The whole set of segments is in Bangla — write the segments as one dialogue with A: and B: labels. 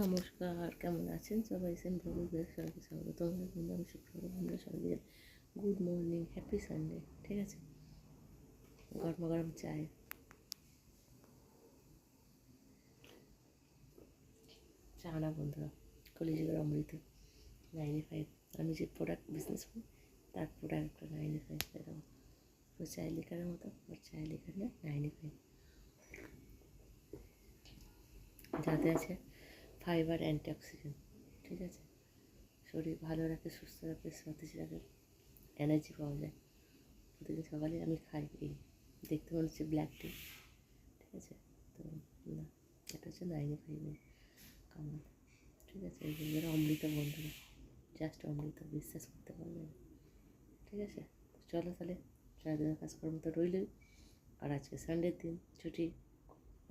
A: নমস্কার, কেমন আছেন সবাই? প্রভু সবাইকে স্বাগত। আমি শুক্রবার, আমরা সবাই গুড মর্নিং, হ্যাপি সানডে, ঠিক আছে? গরম গরম চায়। চা বন্ধুরা, কলিযুগের অমৃত। নাইনটি ফাইভ আমি যে প্রোডাক্ট বিজনেস করি, তার প্রোডাক্টটা নাইনটি ফাইভ এরকম তো চায় লিখার মতো আর চায় লিখার নাইনটি ফাইভ যাতে আছে ফাইবার অ্যান্টিঅক্সিডেন্ট, ঠিক আছে? শরীর ভালো রাখে, সুস্থ রাখে, সতেজ রাখে এনার্জি পাওয়া যায়। প্রতিদিন সকালে আমি খাই, এই দেখতে মনে হচ্ছে ব্ল্যাক টি ঠিক আছে? তো না, এটা হচ্ছে নাইনটি ফাইভের কামাল ঠিক আছে? এই বন্ধুরা অমৃত বন্ধুরা জাস্ট অমৃত, বিশ্বাস করতে পারবে না, ঠিক আছে? চলো তাহলে সারাদিনের কাজকর্ম তো রইলই, আর আজকে সানডের দিন, ছুটি,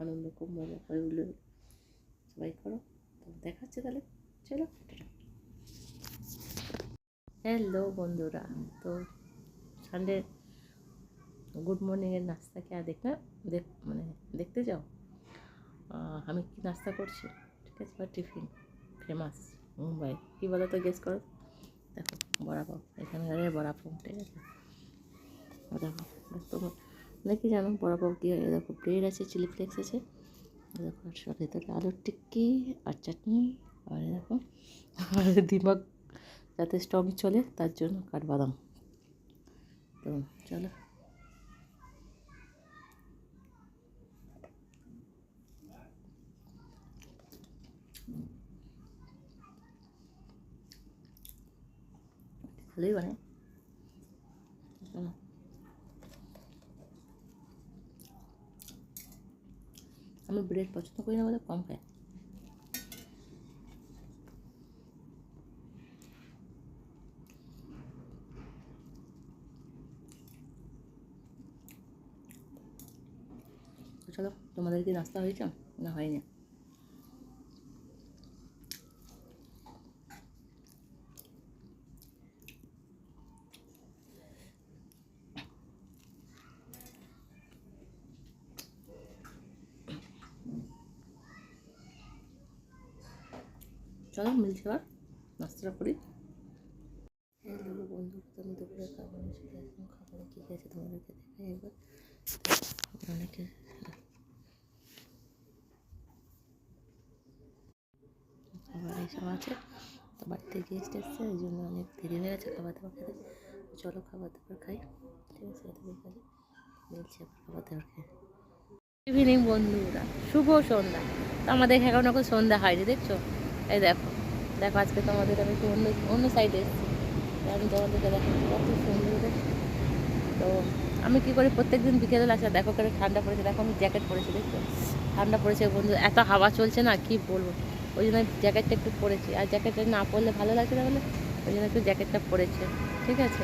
A: আনন্দ, খুব মজা উঠল সবাই করো। দেখাচ্ছে তাহলে, চলো হ্যালো বন্ধুরা, তো সানডে গুড মর্নিংয়ের নাস্তা কি আর দেখ মানে দেখতে যাও? আমি কি নাস্তা করছি? ঠিক আছে, বা টিফিন ফেমাস মুম্বাই, কী বলো তো গেস করো? দেখো বড়াপাও এখানকার বড়াপাও ঠিক আছে? দেখো তোমার অনেকে জানো বড়াপাও কী হয়, দেখো ব্রেড আছে চিলি ফ্লেক্স আছে দেখো সব ভেতরে আলুর টিক্কি আর চাটনি আর দেখো, আর দিমাগ যাতে স্ট্রং চলে, তার জন্য কাঠবাদাম। তো চলো। ভালোই বানায় চলো আমি ব্রেড পছন্দ করি না বলে কম খাই। চলো, তোমাদের কি নাস্তা হয়েছে? না হয়নি। চলো মিলছে এবার নাস্তাটা করি। হ্যালো বন্ধু আমি দুপুরে খাবার চলে আসলাম খাবারে কী খেয়েছে তোমাদেরকে দেখাই একবার। অনেকে খাবার এইসব আছে তো বাড়িতে গেস্ট এসছে ওই জন্য অনেক দেরি হয়ে গেছে খাবার দাবার খেতে। চলো খাবার দাবার খাই ঠিক আছে এত বিকালে মিলছে খাবার দাবার খেয়ে ইভিনিং বন্ধুরা শুভ সন্ধ্যা। তো আমাদের এখন এখন সন্ধ্যা হয়নি দেখছ? এই দেখো দেখো আজকে তোমাদের আমি একটু অন্য অন্য সাইডে এসেছি। তোমাদেরকে দেখো কত সুন্দর তো আমি কী করি প্রত্যেক দিন বিকেলে আসা, দেখো কেন ঠান্ডা পড়েছে, দেখো আমি জ্যাকেট পরেছি, দেখছ? ঠান্ডা পড়েছে, বন্ধু, এত হাওয়া চলছে না, কি বলব? ওই জন্য জ্যাকেটটা একটু পরেছি। আর জ্যাকেটটা না পরলে ভালো লাগছে না বলে? ওই জন্য একটু জ্যাকেটটা পরেছে, ঠিক আছে?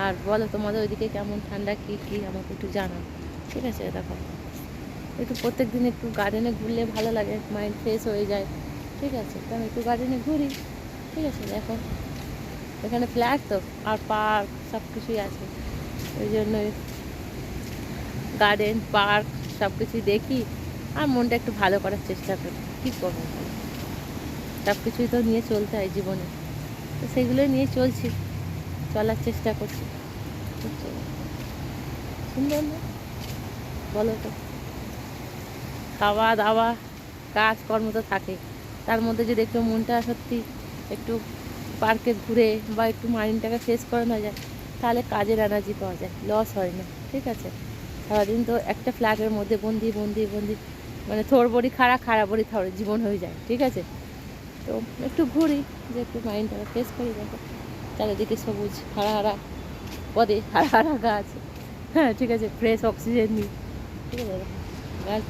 A: আর বলো, তোমাদের ওইদিকে কেমন ঠান্ডা, কী কী, আমাকে একটু জানাও, ঠিক আছে? দেখো, একটু প্রত্যেক দিন একটু গার্ডেনে ঘুরলে ভালো লাগে মাইন্ড ফ্রেশ হয়ে যায়। ঠিক আছে, তো আমি একটু গার্ডেনে ঘুরি। ঠিক আছে, দেখো। এখানে ফ্ল্যাট তো, আর পার্ক সব কিছুই আছে। ওই জন্যই গার্ডেন পার্ক সব কিছুই দেখি। আর মনটা একটু ভালো করার চেষ্টা করি। কী করব সব কিছুই তো নিয়ে চলতে হয় জীবনে। তো সেগুলোই নিয়ে চলছি, চলার চেষ্টা করছি? সুন্দর না? বলো তো। খাওয়া দাওয়া, কাজকর্ম তো থাকে তার মধ্যে যদি একটু মনটা সত্যি একটু পার্কে ঘুরে বা একটু মাইন্ডটাকে ফ্রেশ করানো যায়, তাহলে কাজের এনার্জি পাওয়া যায় লস হয় না, ঠিক আছে? সারাদিন তো একটা ফ্ল্যাটের মধ্যে বন্দি বন্দি বন্দি মানে থোর বড়ি খাড়া খাড়া বড়ি থর, জীবন হয়ে যায়, ঠিক আছে? তো একটু ঘুরি, যে একটু মাইন্ডটাকে ফ্রেশ করি, দেখো। চারিদিকে সবুজ, হারা হারা পদে, হারা হারা গাছ হ্যাঁ ঠিক আছে? ফ্রেশ অক্সিজেন নিই, ঠিক আছে? গাছ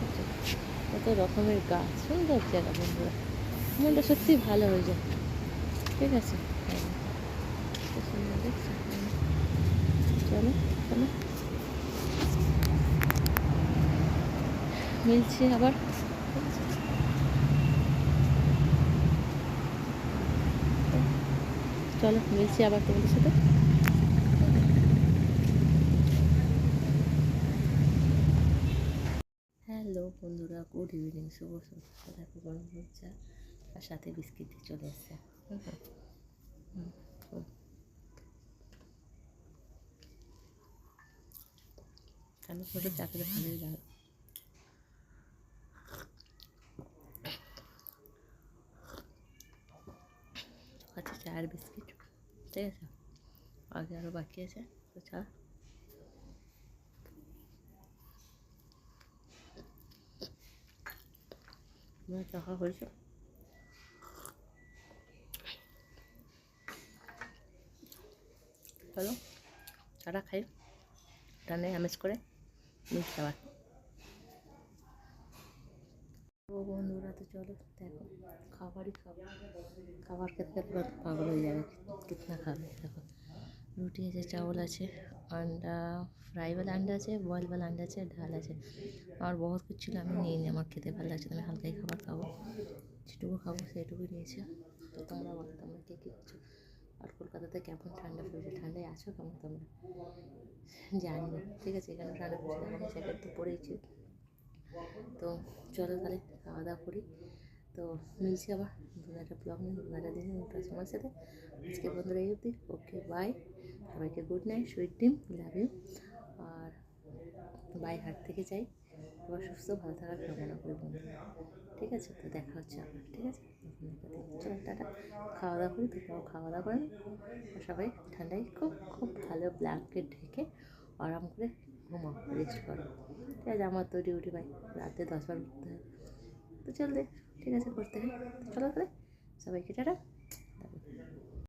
A: কত রকমের গাছ, সুন্দর জায়গা বন্ধুরা। মনটা সত্যি ভালো হয়ে যায়। ঠিক আছে? হ্যাঁ। চলো চলো। মিলছে আবার? চলো, মিলছি আবার তোমাদের সাথে। হ্যালো বন্ধুরা, গুড ইভিনিং, শুভ সন্ধ্যা। দেখো গরম হচ্ছে আর সাথে বিস্কিট দিয়ে চলে এসছে কেন ছোটো চাকরি ভালোই লাগে আছে চা আর বিস্কিট। ঠিক আছে? আগে আরও বাকি আছে, তো চা। হয়েছে? করো। তারা খাই। টানে আমেজ করে মিট খাবার। ও বন্ধুরা, তো চলো দেখো, খাবারই খাব। খাবার খেতে খেতে পুরো পাগল হয়ে যাবে, কিতনা খাবে, দেখো। রুটি আছে, চাউল আছে, আন্ডা, ফ্রাইওয়ালা আন্ডা আছে বয়েল বয়েলওয়ালা আন্ডা আছে, ডাল আছে। আমার বহুত কিছু ছিল, আমি নিয়ে নিই আমার খেতে ভালো লাগছে আমি হালকাই খাবার খাব। যেটুকু খাব, সেটুকুই নিয়েছি। তো তোমরা বলো, তোমরা কে কী আর কলকাতাতে কেমন ঠান্ডা পড়েছে, ঠান্ডায় আছো কেমন তোমরা? জানি না, ঠিক আছে, এখানে ঠান্ডা পড়েছে এখন জ্যাকেট তো পরেইছি তো চলো তাহলে খাওয়া দাওয়া করি। তো মিলছি আবার একটা ব্লগ নিয়ে একটা দিন একটা সাথে। আজকে বন্ধুরা এই অবধি ওকে বাই সবাইকে good night sweet dream love you R by হাট থেকে যাই। সবার সুস্থ, ভালো থাকার কামনা করি বন্ধুরা। ঠিক আছে, তো দেখা হচ্ছে আবার, ঠিক আছে? চলো, টাটা। খাওয়া দাওয়া করি তোমরাও খাওয়া দাওয়া করে সবাই ঠান্ডায় খুব খুব ভালো ব্ল্যাঙ্কেট ঢেকে আরাম করে ঘুমাও রেস্ট করো। ঠিক আছে, আমার তো ডিউটি ভাই রাতে দশবার উঠতে হয়। তো চল দে, ঠিক আছে, করতে হয়। চলো তাহলে, সবাইকে টাটা।